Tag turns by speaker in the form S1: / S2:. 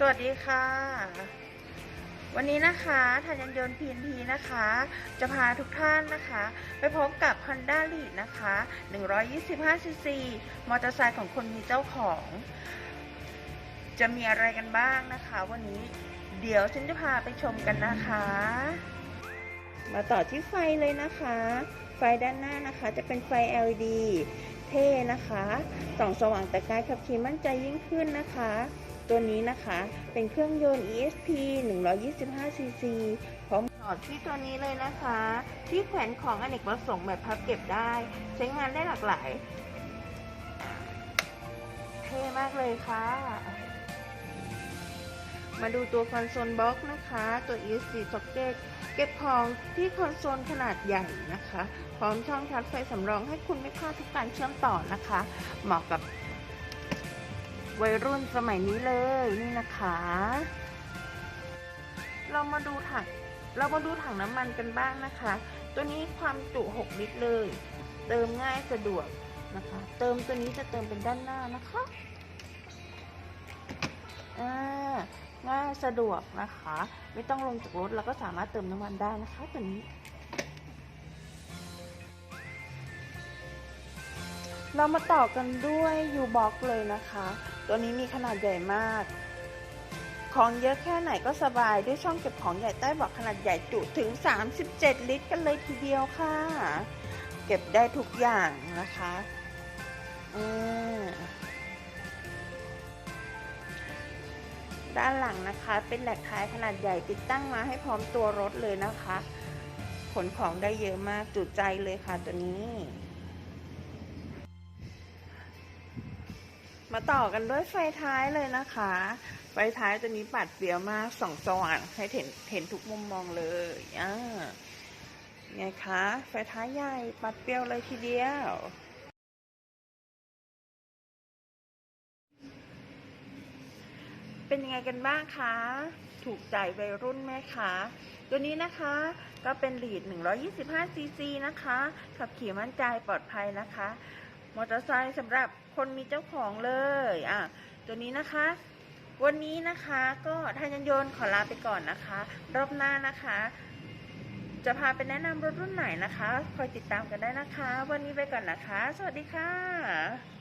S1: สวัสดีค่ะ วันนี้นะคะทานยันยนต์ PNP นะคะ จะพาทุกท่านนะคะ ไปพบกับ Honda Lead นะคะ 125cc มอเตอร์ไซค์ของคนมีเจ้าของ จะมีอะไรกันบ้างนะคะ วันนี้เดี๋ยวฉันจะพาไปชมกันนะคะ มาต่อที่ไฟเลยนะคะ ไฟด้านหน้านะคะจะเป็นไฟ LED เท่นะคะส่องสว่างแต่กายขับขี่มั่นใจยิ่งขึ้นนะคะ ตัวนี้นะคะเป็นเครื่องยนต์ ESP 125cc พร้อมหลอดที่ตัวนี้เลยนะคะ ที่แขวนของอเนกประสงค์แบบพับเก็บได้ ใช้งานได้หลากหลายเท่มากเลยค่ะ มาดูตัวคอนโซลบล็อกนะคะ ตัว ESC socket เก็บของที่คอนโซลขนาดใหญ่นะคะ พร้อมช่องชาร์จไฟสำรองให้คุณไม่พลาดทุกการเชื่อมต่อนะคะ เหมาะกับ วัยรุ่นสมัยนี้เลยนี่นะคะ เรามาดูถังเรามาดูถังน้ำมันกันบ้างนะคะ ตัวนี้ความจุ 6 ลิตรเลย เติมง่ายสะดวกนะคะ เติมตัวนี้จะเติมเป็นด้านหน้านะคะอ่าง่ายสะดวกนะคะ ไม่ต้องลงจากรถเราก็สามารถเติมน้ำมันได้นะคะตัวนี้ เรามาต่อกันด้วย U-Box เลยนะคะ ตัวนี้มีขนาดใหญ่มาก ของเยอะแค่ไหนก็สบายด้วยช่องเก็บของใหญ่ใต้เบอกขนาดใหญ่จุถึง 37 ลิตร กันเลยทีเดียวค่ะ เก็บได้ทุกอย่างนะคะด้านหลังนะคะเป็นแหลกท้ายขนาดใหญ่ติดตั้งมาให้พร้อมตัวรถเลยนะคะ ขนของได้เยอะมากจุใจเลยค่ะตัวนี้ มาต่อกันด้วยไฟท้ายเลยนะคะ ไฟท้ายตัวนี้ปัดเปียวมากส่องสว่างให้เห็นเห็นทุกมุมมองเลยอ่าไงคะ ไฟท้ายใหญ่ปัดเปรียวเลยทีเดียว เป็นยังไงกันบ้างคะ ถูกใจวัยรุ่นไหมคะ ตัวนี้นะคะก็เป็นลีด 125cc นะคะ ขับขี่มั่นใจปลอดภัยนะคะ มอเตอร์ไซค์สำหรับคนมีเจ้าของเลยอะตัวนี้นะคะ วันนี้นะคะก็ทานยันยนต์ขอลาไปก่อนนะคะ รอบหน้านะคะ จะพาไปแนะนำรถรุ่นไหนนะคะ คอยติดตามกันได้นะคะ วันนี้ไปก่อนนะคะ สวัสดีค่ะ